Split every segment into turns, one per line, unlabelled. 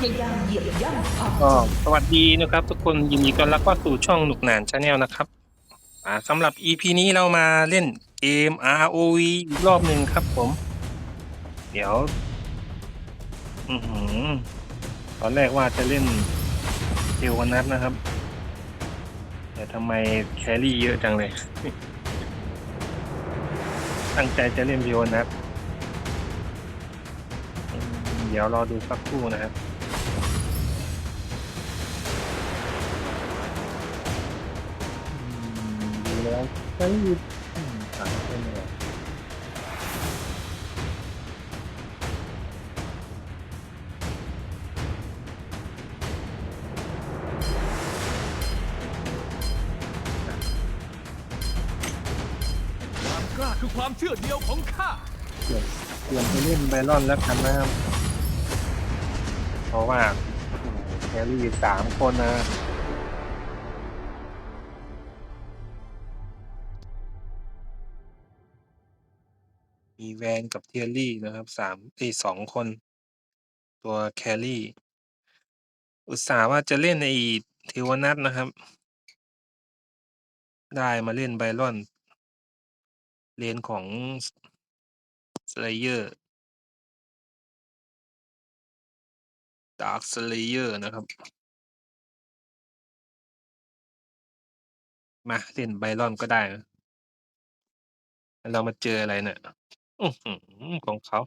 พยายามเหยียบย่ำความ
ก็สวัสดีนะครับ ทุกคนยินดีต้อนรับเข้าสู่ช่องหนุกหนานชาแนลนะครับอ่าสำหรับ EP นี้เรามาเล่นเกม ROV อีกรอบหนึ่งครับผม เดี๋ยว อือหือตอนแรกว่าจะเล่นเทวนัทนะครับ แต่ทำไมแครี่เยอะจังเลย ตั้งใจจะเล่นเทวนัทอืมเดี๋ยวรอดูสักครู่นะครับ แล้วใช้ยืดสามคนเลย
ความกล้าคือความเชื่อเดียวของข้า
เตรียมเตรียมไปเล่นไบรอนแล้วกันนะครับ เพราะว่าแครี่สามคนนะ มีแวนกับเทียรี่นะครับสามไอสองคน ตัวแครี่ อุตส่าห์ว่าจะเล่นไอ้เทวนัทนะครับ ได้มาเล่นไบรอน เลนของสเลเยอร์ดาร์คสเลเยอร์นะครับ มาเล่นไบรอนก็ได้ เรามาเจออะไรเนี่ย อื้อหือ ของเขา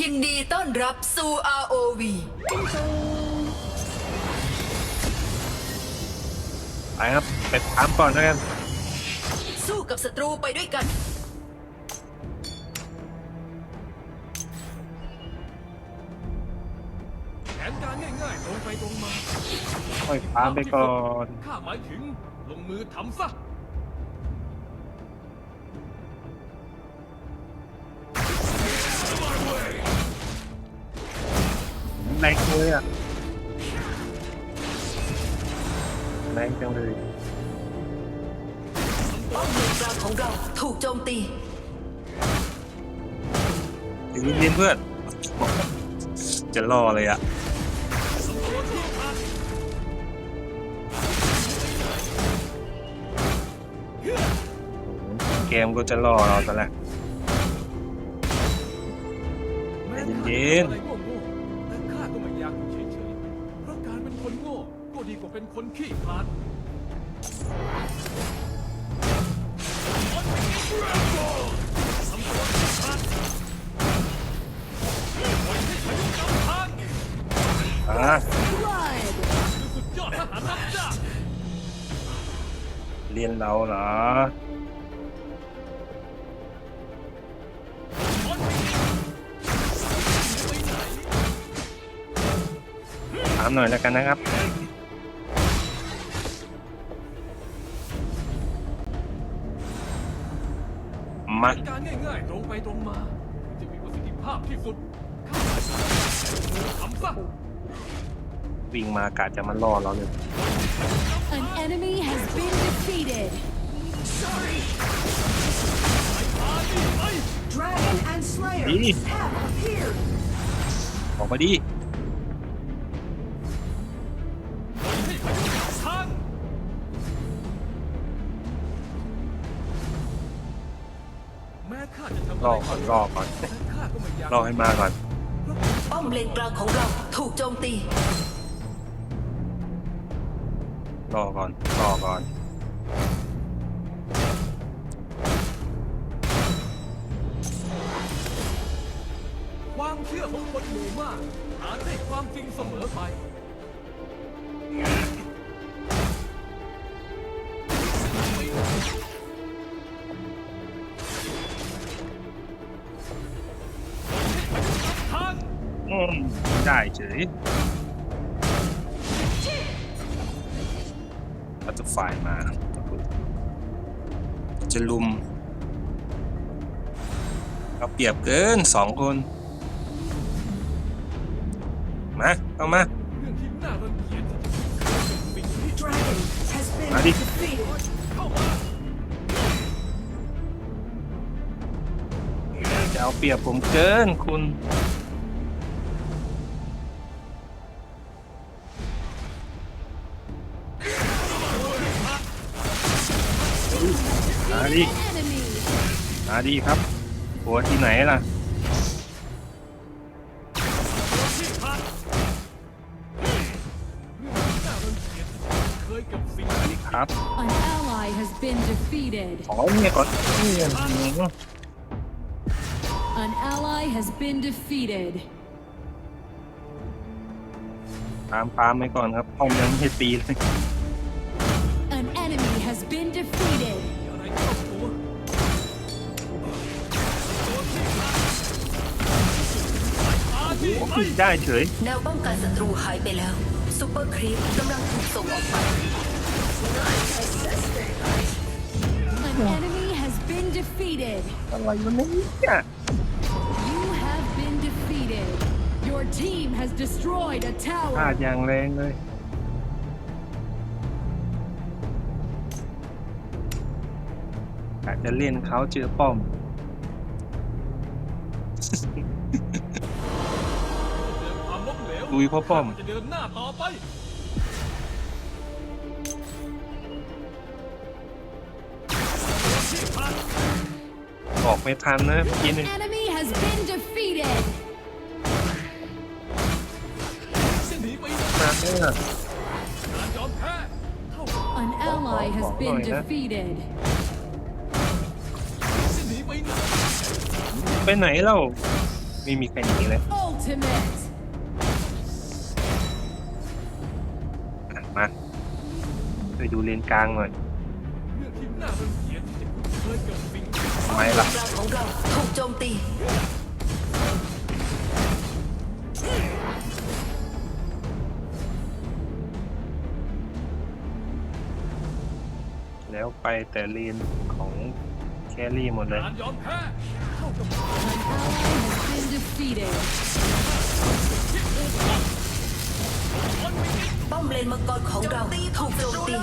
ยินดีต้อนรับสู่ ROV
ไปครับ ไปถามก่อนแล้วกัน
สู้กับศัตรูไปด้วยกัน
ค่อยถามไปก่อน
ข้าหมายถึงลงมือทำซะ
แรงเลยอะแรงจังเลย
ป้อมเลนกลางของเราถูกโจมตี
ใจเย็นๆเพื่อน จะรอเลยอะ เกมก็จะรอเราซะแล้ว
แม้
ใจเย็นๆ
ข้าจะทำอะไรโง่ๆแต่ข้าก็ไม่อยากอยู่เฉยๆเพราะการเป็นคนโง่ก็ดีกว่าเป็นคนขี้ขลาดสำรวจที่ชัดปล่อยให้พายุนำทาง
อะ
คือสุดยอดทหารรับจ้าง
เรียนเราเหรอามหน่อยแล้วกันนะครับมา
การง่ายๆตรงไปตรงมา จะมีประสิทธิภาพที่สุดข้าทำซะ
วิ่งมากะจะมาล่อเราเลย
An enemy has been defeated.
Dragon and Slayer
ดี
have appeared
ออกมาดิ รอก่อนรอก่อน
แต่ข้าก็ไม่อยาก
รอให้มาก่อน
ป้อมเลนกลางของเราถูกโจมตี
รอก่อนรอก่อน
ความเชื่อของคนหมู่มากอาจได้ความจริงเสมอไป
มได้เฉยเราจะฝ่ายมาจะลุมเอาเปรียบเกินสองคน มา เอามา
เรื่องที่น่าดิ
จะเอาเปรียบผมเกินคุณ มาดิ
Enemy.
มาดีครับหัวที่ไหนล่ะ
เคยกับสิ่ง
มาดีครับ
An ally has been defeated.
ขอเนี่ยก่อนเนี่ย
An ally has been defeated.
ตามปามไปก่อนครับห้องยังไม่ให้ตีเลย
An enemy has been defeated.
อะไรเข้าตัว
โอ้โหได้เฉย
แนวป้องกันศัตรูหายไปแล้วซูเปอร์ครีปกำลังถูกส่งออกไป
An enemy has been defeated.
อะไรวะเนี่ย
You have been defeated. Your team has destroyed a
พลาด
tower.
อย่างแรงเลย อาจจะเล่นเขาเจอป้อม
จะเจอความล้มเหลว
ลุยพ่อป้อม
จะเดินหน้าต่อไป
ออกไม่ทันนะเมื่อกี้นึง
Enemy has been defeated.
จะหนีไป
มาเออ
การยอมแพ้เท่ากับ
An ally has been defeated.
จะหนีไปไหน
ไปไหนเล่าไม่มีใครหนีเลย
Ultimate.
อะมาไปดูเลนกลางหน่อย
เรื่องที่น่ารังเกียจที่จะคุ้นเคยกับสิ่ง
ทำไมล่ะ
กลางของเราถูกโจมตี
แล้วไปแต่เลนของ แครี่หมดเลย
การยอมแพ้เท่ากับ
An ally has been defeated.
ป้อมเลนมังกรของเราถูกโจมตี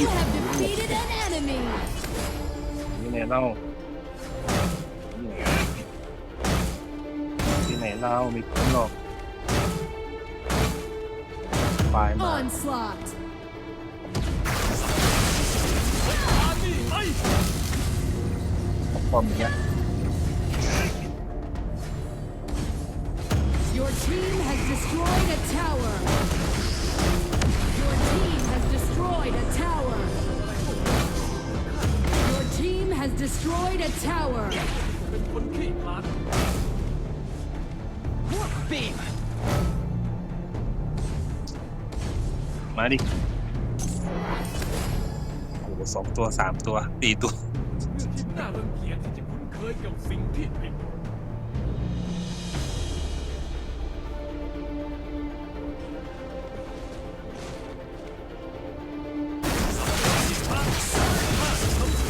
You have defeated an enemy.
ที่ไหนเล่าที่ไหนเล่ามีคนหรอกปลายมา
Onslaught.
นี่ไป
ป้อมอย่างเงี้ย
Your team has destroyed a tower. Your team has destroyed a tower. Your team has destroyed a tower.
เป็นคนขี้คลาด
มาดิโอ้โ หสองตัวสามตัวสี่ตัว
เรื่องที่น่ารังเกียจที่จะคุ้นเคยกับสิ่งที่ผิด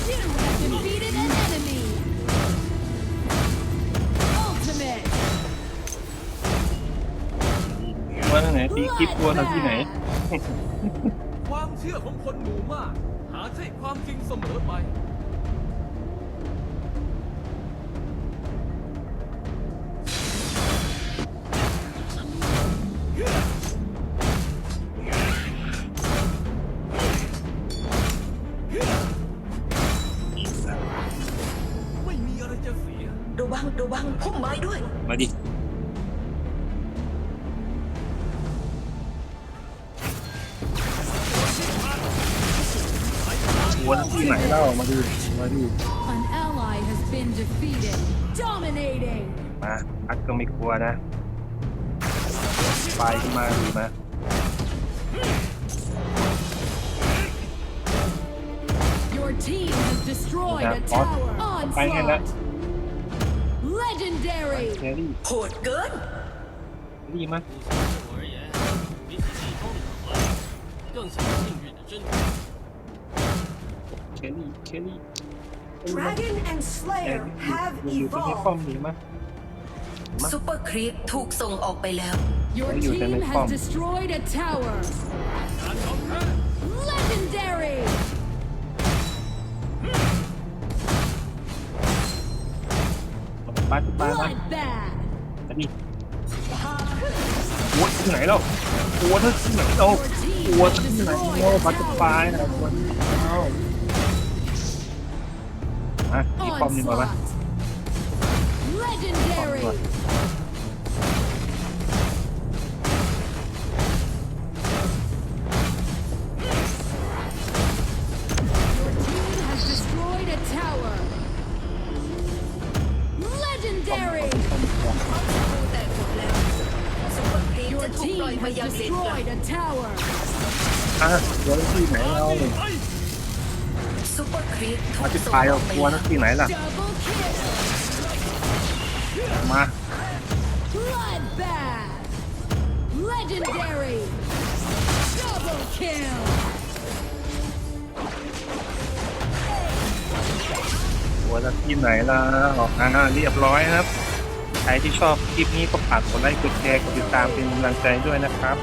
You have defeated an enemy. Ultimate.
ว่าไหนตีคลิปตัวเราที่ไหน
ความเชื่อของคนหมู่มากหา ให้ความจริงเสมอไป ไห
นเล่ามาดูมาดู
An ally has been defeated. Dominating.
มาพัดก็ไม่กลัวนะไปขึ้นมาดีมา
Your team has destroyed a
Yeah,
tower.
Bye, Hannah.
Onslaught. Legendary.
แครี่
โหดเกิน
รี่มา
我而言，比起逆风的可观，更像幸运的真传。
แครี่แครี่
Dragon and
แค
Slayer
รี่
have
อยู่ตรงนี้ป้อม
evolved
ดีมา
ซูเปอร์ครีปถูกส่งออกไปแล้ว
Your
Are you
team
gonna
has
come?
destroyed a tower.
การยอมแพ้
Legendary.
บ้านบ้านบ้าน
Bloodbath.
อันนี้วัวที่ไหนเราวัวที่ไหนเรา
Your team
วัว
has
ที่ไหน
destroyed
เรา
a
บัตเตอร์ฟลาย
tower.
นะวัวที่เอาอะที่
Legendary.
แต่หมดแล้วซูเปอร์ครีป
Your
จะถูกปล่อย
team
มา
has
ยังเลนกลาง
destroyed a tower.
อะวัวที่ไหนเรา มากที่
ส่ง
ปลาย
อ
เอา
อกไป
วัว
แล้
นั่
วน
ที่ไหนล่ะ
Double kill.
มา
Bloodbath. Legendary. Double kill.
วัวที่ไหนล่ะอ่าเรียบร้อยนะครับ ใครที่ชอบคลิปนี้ก็ฝากกดไลค์กดแชร์กดติดตามเป็นกำลังใจด้วยนะครับ